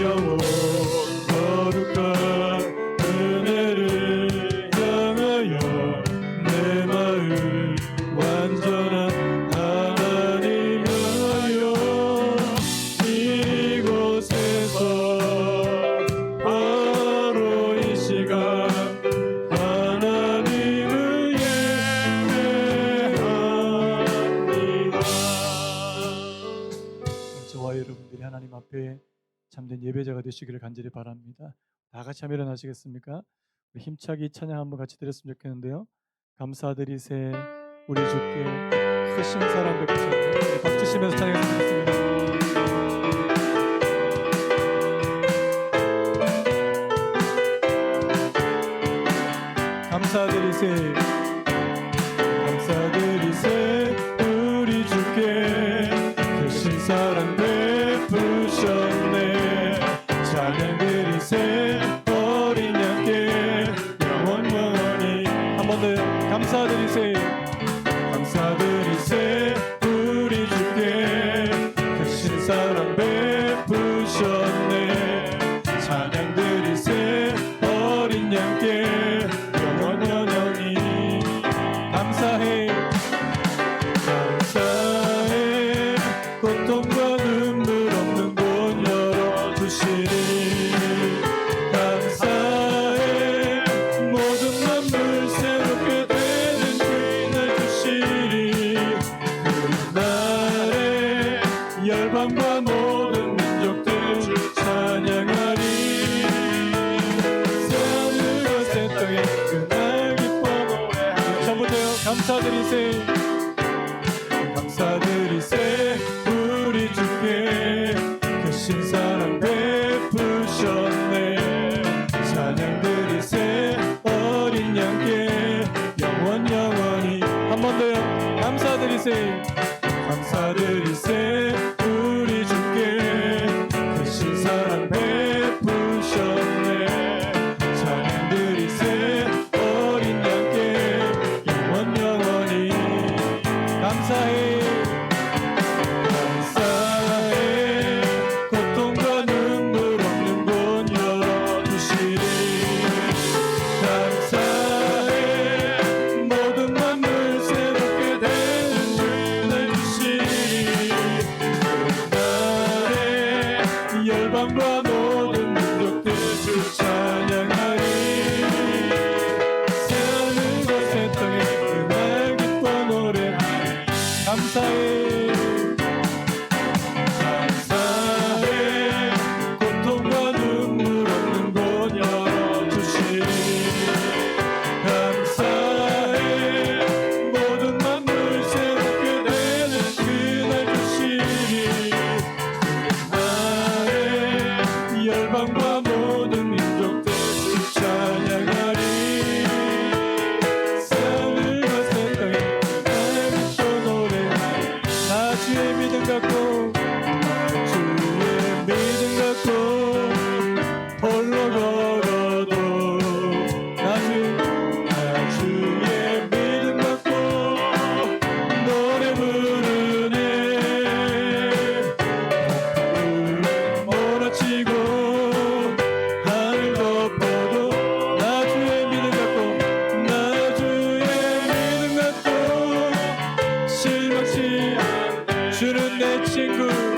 yağmur. 되시기를 간절히 바랍니다. 다 같이 한번 일어나시겠습니까? 힘차게 이 찬양 한번 같이 드렸으면 좋겠는데요. 감사드리세 우리 주께 크신 사랑 베푸셨네. 박수 치면서. 감사드리세 감사드리세 감사드리세 감사드리세 감사드리세 감사드리세 우리 주께 크신 사랑 베푸셨네. 찬양드리세 어린 양께 영원 영원히. 한 번 더요. 감사드리세 감사드리세 주는 내 친구.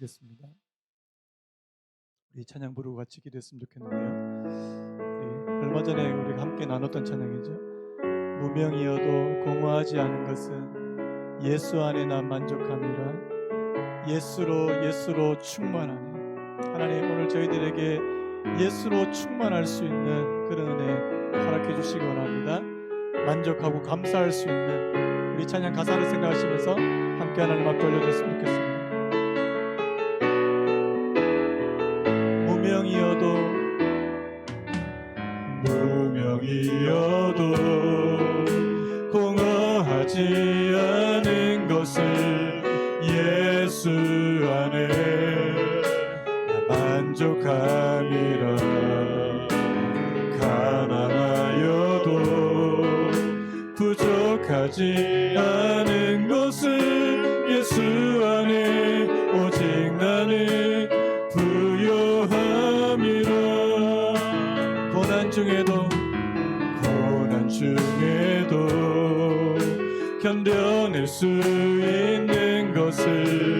일어나시겠습니다. 우리 찬양 부르고 같이 기도했으면 좋겠는데요. 네, 얼마 전에 우리가 함께 나눴던 찬양이죠. 무명이어도 공허하지 않은 것은 예수 안에 난 만족함이라 예수로 예수로 충만하네. 하나님 오늘 저희들에게 예수로 충만할 수 있는 그런 은혜 허락해 주시기 원합니다. 만족하고 감사할 수 있는 우리 찬양 가사를 생각하시면서 함께 하나님 앞에 올려줬으면 좋겠습니다. 부족하지 않은 것을 예수 안에 오직 나는 부요함이라. 고난 중에도 고난 중에도 견뎌낼 수 있는 것을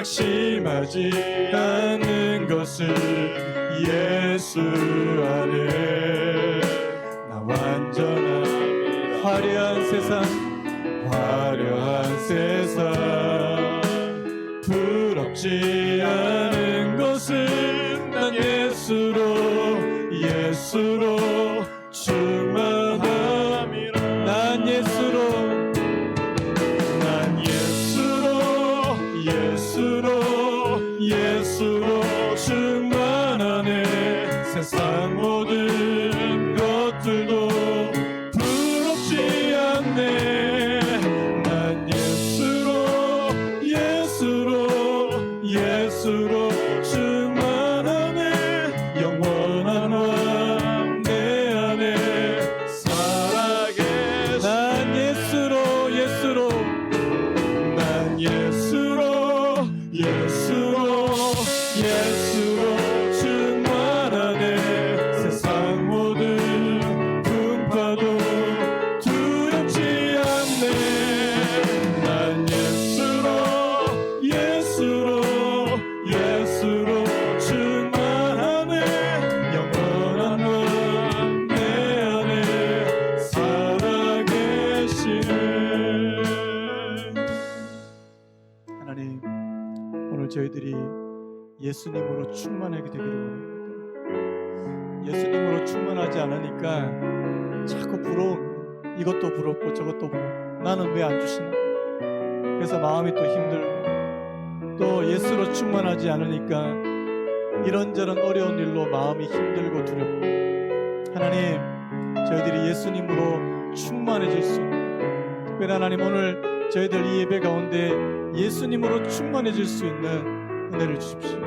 낙심하지 않는 것을 예수 안에 나 완전한 화려한 세상 화려한 세상. 부럽지 않은 것은 난 예수로 예수로 예 충만하지 않으니까 자꾸 부러운 이것도 부럽고 저것도 부럽고 나는 왜 안 주시나? 그래서 마음이 또 힘들고 또 예수로 충만하지 않으니까 이런저런 어려운 일로 마음이 힘들고 두렵고 하나님 저희들이 예수님으로 충만해질 수 있는 특별히 하나님 오늘 저희들 이 예배 가운데 예수님으로 충만해질 수 있는 은혜를 주십시오.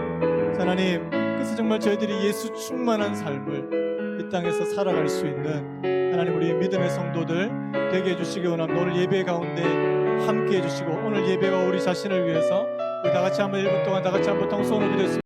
하나님, 그래서 정말 저희들이 예수 충만한 삶을 이 땅에서 살아갈 수 있는 하나님 우리 믿음의 성도들 되게 해주시기 원합니다. 오늘 예배 가운데 함께 해주시고 오늘 예배와 우리 자신을 위해서 우리 다 같이 한번 1분 동안 다 같이 한번 통성으로 드렸습니다.